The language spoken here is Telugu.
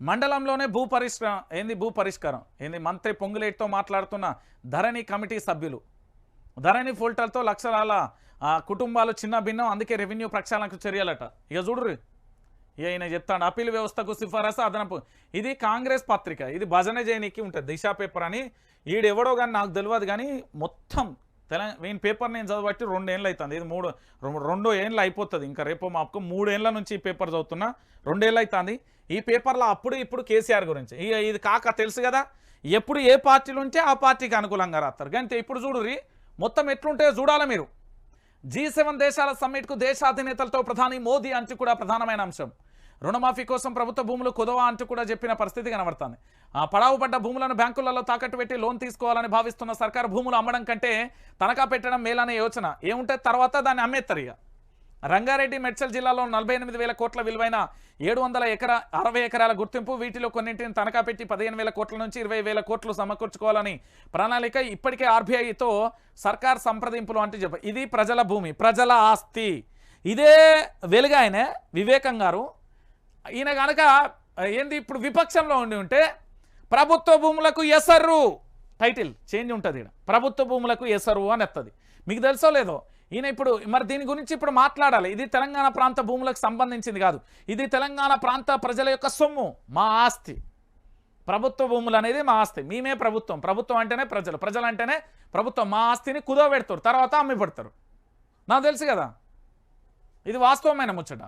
మండలంలోనే భూ పరిష్కారం ఏంది భూ పరిష్కారం? ఏంది మంత్రి పొంగులేటితో మాట్లాడుతున్న ధరణి కమిటీ సభ్యులు. ధరణి ఫోల్టర్తో లక్షలాల కుటుంబాలు చిన్న భిన్నం అందుకే రెవెన్యూ ప్రక్షాళనకు చర్యలట. ఇక చూడరు ఇక ఈయన చెప్తాడు అప్పీల్ వ్యవస్థకు సిఫారసు అదనపు ఇది కాంగ్రెస్ పత్రిక ఇది భజన చేయనీకి ఉంటుంది దిశా పేపర్ అని. ఈడెవడో కానీ నాకు తెలియదు కానీ మొత్తం తెలంగాణ నేను పేపర్ నేను చదవబట్టి రెండేళ్ళు అవుతుంది ఇది మూడు రెండో ఏళ్ళు అయిపోతుంది. ఇంకా రేపో మాకు మూడేళ్ళ నుంచి ఈ పేపర్ చదువుతున్నా. రెండేళ్ళు అవుతుంది ఈ పేపర్లో అప్పుడు ఇప్పుడు కేసీఆర్ గురించి. ఇక ఇది కాక తెలుసు కదా. ఎప్పుడు ఏ పార్టీలు ఉంటే ఆ పార్టీకి అనుకూలంగా రాస్తారు కానీ ఇప్పుడు చూడుర్రి మొత్తం ఎట్లుంటే చూడాలి మీరు? జీ సెవెన్ దేశాల సమ్మిట్కు దేశ అధినేతలతో ప్రధాని మోదీ అంటూ కూడా ప్రధానమైన అంశం. రుణమాఫీ కోసం ప్రభుత్వ భూములు కుదవా అంటూ కూడా చెప్పిన పరిస్థితి కనబడుతుంది. ఆ పడావు పడ్డ భూములను బ్యాంకులలో తాకట్టు పెట్టి లోన్ తీసుకోవాలని భావిస్తున్న సర్కారు భూములు అమ్మడం కంటే తనఖా పెట్టడం మేలనే యోచన. ఏముంటే తర్వాత దాన్ని అమ్మేస్తారు ఇక. రంగారెడ్డి మెడ్చల్ జిల్లాలో నలభై ఎనిమిది వేల కోట్ల విలువైన ఏడు వందల ఎకరా అరవై ఎకరాల గుర్తింపు వీటిలో కొన్నింటిని తనఖా పెట్టి పదిహేను వేల కోట్ల నుంచి ఇరవై వేల కోట్లు సమకూర్చుకోవాలని ప్రణాళిక ఇప్పటికే ఆర్బీఐతో సర్కార్ సంప్రదింపులు అంటూ చెప్ప ఇది ప్రజల భూమి ప్రజల ఆస్తి. ఇదే వెలుగాయనే వివేకం గారు. ఈయన కనుక ఏంది ఇప్పుడు విపక్షంలో ఉండి ఉంటే ప్రభుత్వ భూములకు ఎసరు టైటిల్ చేంజ్ ఉంటుంది ఇక్కడ ప్రభుత్వ భూములకు ఎసరు అని వస్తుంది మీకు తెలుసో లేదో? ఈయన ఇప్పుడు మరి దీని గురించి ఇప్పుడు మాట్లాడాలి. ఇది తెలంగాణ ప్రాంత భూములకు సంబంధించింది కాదు. ఇది తెలంగాణ ప్రాంత ప్రజల యొక్క సొమ్ము మా ఆస్తి. ప్రభుత్వ భూములు అనేది మా ఆస్తి. మేమే ప్రభుత్వం. ప్రభుత్వం అంటేనే ప్రజలు. ప్రజలు అంటేనే ప్రభుత్వం. మా ఆస్తిని కుదవ పెడతారు తర్వాత అమ్మి పెడతారు నాకు తెలుసు కదా? ఇది వాస్తవమైన ముచ్చట.